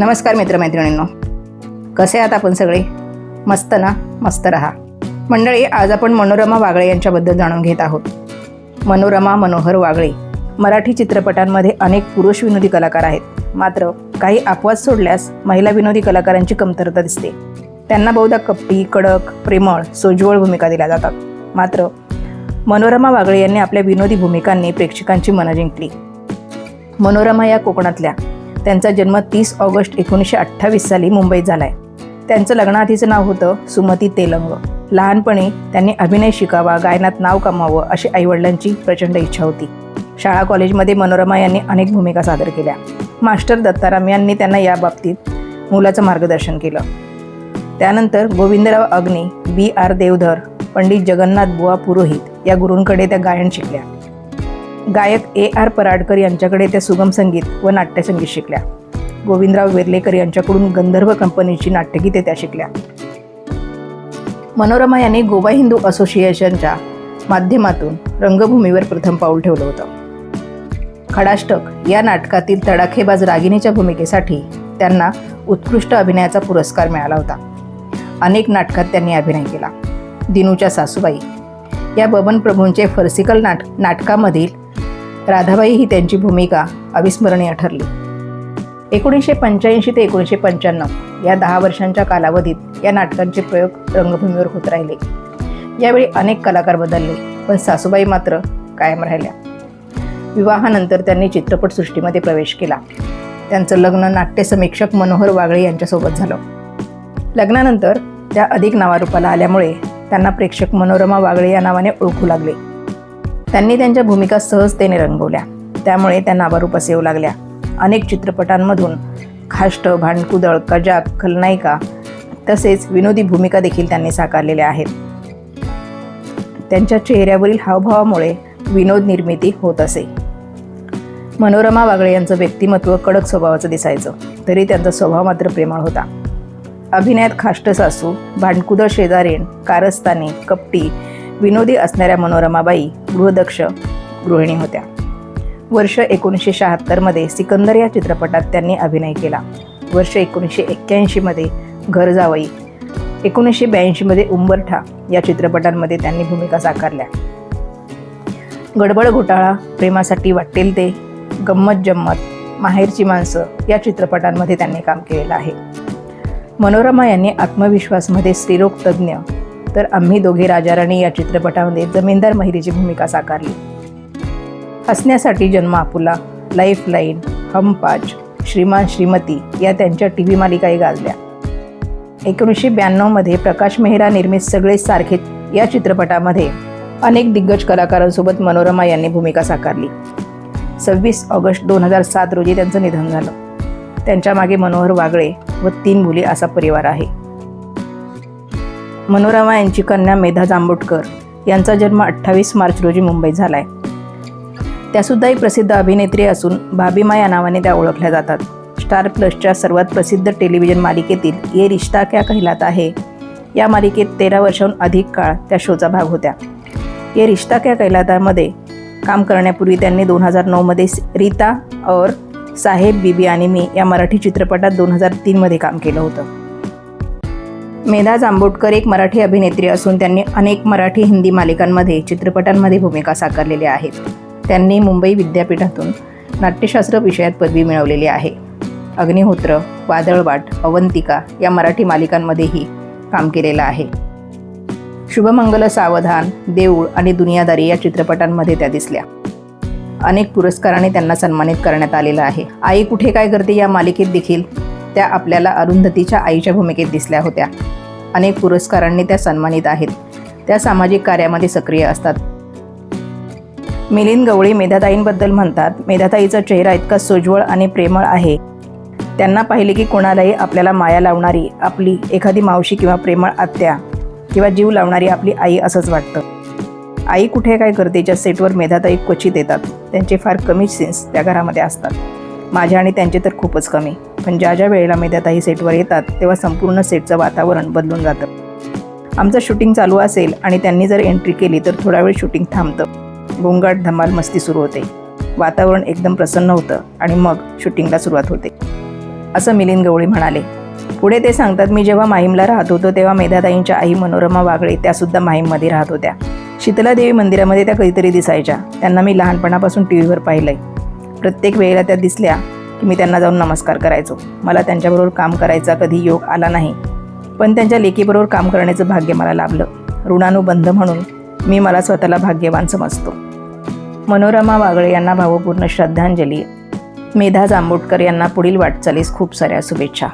नमस्कार मित्रमैत्रिणींनो. कसे आहात आपण सगळे? मस्त ना? मस्त रहा. मंडळी आज आपण मनोरमा वागळे यांच्याबद्दल जाणून घेत आहोत. मनोरमा मनोहर वागळे मराठी चित्रपटांमध्ये अनेक पुरुष विनोदी कलाकार आहेत. मात्र काही अपवाद सोडल्यास महिला विनोदी कलाकारांची कमतरता दिसते. त्यांना बहुधा कपटी कडक प्रेमळ सोज्वळ भूमिका दिल्या जातात. मात्र मनोरमा वागळे यांनी आपल्या विनोदी भूमिकांनी प्रेक्षकांची मनं जिंकली. मनोरमा या कोकणातल्या त्यांचा जन्म तीस ऑगस्ट एकोणीसशे अठ्ठावीस साली मुंबईत झालाय. त्यांचं लग्नाआधीचं नाव होतं सुमती तेलंग. लहानपणी त्यांनी अभिनय शिकावा गायनात नाव कमावं अशी आईवडिलांची प्रचंड इच्छा होती. शाळा कॉलेजमध्ये मनोरमा यांनी अनेक भूमिका सादर केल्या. मास्टर दत्ताराम यांनी त्यांना या बाबतीत मुलाचं मार्गदर्शन केलं. त्यानंतर गोविंदराव अग्नी बी आर देवधर पंडित जगन्नाथ बुवा पुरोहित या गुरूंकडे त्या गायन शिकल्या. गायक ए आर पराडकर यांच्याकडे त्या सुगम संगीत व नाट्यसंगीत शिकल्या. गोविंदराव वेर्लेकर यांच्याकडून गंधर्व कंपनीची नाट्यगीते त्या शिकल्या. मनोरमा यांनी गोवा हिंदू असोसिएशनच्या माध्यमातून रंगभूमीवर प्रथम पाऊल ठेवलं होतं. खडाष्टक या नाटकातील तडाखेबाज रागिणीच्या भूमिकेसाठी त्यांना उत्कृष्ट अभिनयाचा पुरस्कार मिळाला होता. अनेक नाटकात त्यांनी अभिनय केला. दिनूच्या सासूबाई. या बबन प्रभूंचे फर्सिकल नाट नाटकामधील राधाबाई ही त्यांची भूमिका अविस्मरणीय ठरली. एकोणीसशे पंच्याऐंशी ते एकोणीसशे पंच्याण्णव या दहा वर्षांच्या कालावधीत या नाटकांचे प्रयोग रंगभूमीवर होत राहिले. यावेळी अनेक कलाकार बदलले पण सासूबाई मात्र कायम राहिल्या. विवाहानंतर त्यांनी चित्रपटसृष्टीमध्ये प्रवेश केला. त्यांचं लग्न नाट्यसमीक्षक मनोहर वागळे यांच्यासोबत झालं. लग्नानंतर त्या अधिक नावारूपाला आल्यामुळे त्यांना प्रेक्षक मनोरमा वागळे या नावाने ओळखू लागले. त्यांनी त्यांच्या भूमिका सहजतेने रंगवल्या. त्यामुळे त्यांना नावारूपास येऊ लागल्या. अनेक चित्रपटांमधून खाष्ट भांडकुदळ कजाक खलनायिका तसेच विनोदी भूमिका देखील त्यांनी साकारलेल्या आहेत. त्यांच्या चेहऱ्यावरील हावभावामुळे विनोद निर्मिती होत असे. मनोरमा वागळे यांचं व्यक्तिमत्व कडक स्वभावाचं दिसायचं तरी त्यांचा स्वभाव मात्र प्रेमळ होता. अभिनयात खाष्ट सासू भांडकुदळ शेजारीण कारस्तानी कपटी विनोदी असणाऱ्या मनोरमाबाई गृहदक्ष गृहिणी होत्या. वर्ष एकोणीसशे शहात्तरमध्ये सिकंदर या चित्रपटात त्यांनी अभिनय केला. वर्ष एकोणीसशे एक्क्याऐंशीमध्ये घर जावई एकोणीसशे ब्याऐंशीमध्ये उंबरठा या चित्रपटांमध्ये त्यांनी भूमिका साकारल्या. गडबड घोटाळा प्रेमासाठी वाटेल ते गंमत जम्मत माहेरची माणसं या चित्रपटांमध्ये त्यांनी काम केलेलं आहे. मनोरमा यांनी आत्मविश्वासमध्ये स्त्रीरोग तज्ज्ञ तर आम्ही दोघे राजाराणी या चित्रपटामध्ये जमीनदार महिलेची भूमिका साकारली. हसण्यासाठी जन्म आपुला लाईफ लाईन हम पाच श्रीमान श्रीमती या त्यांच्या टी व्ही मालिकाही गाजल्या. एकोणीसशे ब्याण्णवमध्ये प्रकाश मेहरा निर्मित सगळे सारखे या चित्रपटामध्ये अनेक दिग्गज कलाकारांसोबत मनोरमा यांनी भूमिका साकारली. सव्वीस ऑगस्ट दोन हजार सात रोजी त्यांचं निधन झालं. त्यांच्या मागे मनोहर वागळे व तीन मुली असा परिवार आहे. मनोरमा यांची कन्या मेधा जांबुटकर यांचा जन्म अठ्ठावीस मार्च रोजी मुंबईत आहे त्यासुद्धा एक प्रसिद्ध अभिनेत्री असून भाभीमा या नावाने त्या ओळखल्या जातात. स्टार प्लसच्या सर्वात प्रसिद्ध टेलिव्हिजन मालिकेतील ये रिश्ता क्या कहलाता आहे या मालिकेत तेरा वर्षाहून अधिक काळ त्या शोचा भाग होत्या. ये रिश्ता क्या कहलातामध्ये काम करण्यापूर्वी त्यांनी दोन हजार नऊमध्ये रीता और साहेब बीबी आणि मी या मराठी चित्रपटात दोन हजार तीनमध्ये काम केलं होतं. मेधा जांबोटकर एक मराठी अभिनेत्री असून त्यांनी अनेक मराठी हिंदी मालिकांमध्ये चित्रपटांमध्ये भूमिका साकारलेल्या आहेत. त्यांनी मुंबई विद्यापीठातून नाट्यशास्त्र विषयात पदवी मिळवलेली आहे. अग्निहोत्र वादळवाट अवंतिका या मराठी मालिकांमध्येही काम केलेलं आहे. शुभमंगल सावधान देऊळ आणि दुनियादारी या चित्रपटांमध्ये त्या दिसल्या. अनेक पुरस्कारांनी त्यांना सन्मानित करण्यात आलेलं आहे. आई कुठे काय करते या मालिकेत देखील? त्या आपल्याला अरुंधतीच्या आईच्या भूमिकेत दिसल्या होत्या. अनेक पुरस्कारांनी त्या सन्मानित आहेत. त्या सामाजिक कार्यामध्ये सक्रिय असतात. मिलिंद गवळी मेधाताईंबद्दल म्हणतात मेधाताईचा चेहरा इतका सोज्वळ आणि प्रेमळ आहे. त्यांना पाहिले की कोणालाही आपल्याला माया लावणारी आपली एखादी मावशी किंवा प्रेमळ आत्या किंवा जीव लावणारी आपली आई असंच वाटतं. आई कुठे काय करतेच्या सेटवर मेधाताई क्वचित येतात. त्यांचे फार कमी सीन्स त्या घरामध्ये असतात. माझ्या आणि त्यांचे तर खूपच कमी. पण ज्या ज्या वेळेला मेधाताई सेटवर येतात तेव्हा संपूर्ण सेटचं वातावरण बदलून जातं. आमचं शूटिंग चालू असेल आणि त्यांनी जर एंट्री केली तर थोडा वेळ शूटिंग थांबतं. गोंगाट धमाल मस्ती सुरू होते. वातावरण एकदम प्रसन्न होतं आणि मग शूटिंगला सुरुवात होते. असं मिलिंद गवळी म्हणाले. पुढे ते सांगतात मी जेव्हा माहीमला राहत होतो तेव्हा मेधाताईंच्या आई मनोरमा वागळे त्यासुद्धा माहीममध्ये राहत होत्या. शीतलादेवी मंदिरामध्ये त्या कधीतरी दिसायच्या. त्यांना मी लहानपणापासून टी व्हीवर पाहिलंय. प्रत्येक वेळेला त्या दिसल्या की मी त्यांना जाऊन नमस्कार करायचो. मला त्यांच्याबरोबर काम करायचा कधी योग आला नाही. पण त्यांच्या लेकीबरोबर काम करण्याचं भाग्य मला लाभलं. ऋणानुबंध म्हणून मी मला स्वतःला भाग्यवान समजतो. मनोरमा वागळे यांना भावपूर्ण श्रद्धांजली. मेधा जांभोटकर यांना पुढील वाटचालीस खूप साऱ्या शुभेच्छा.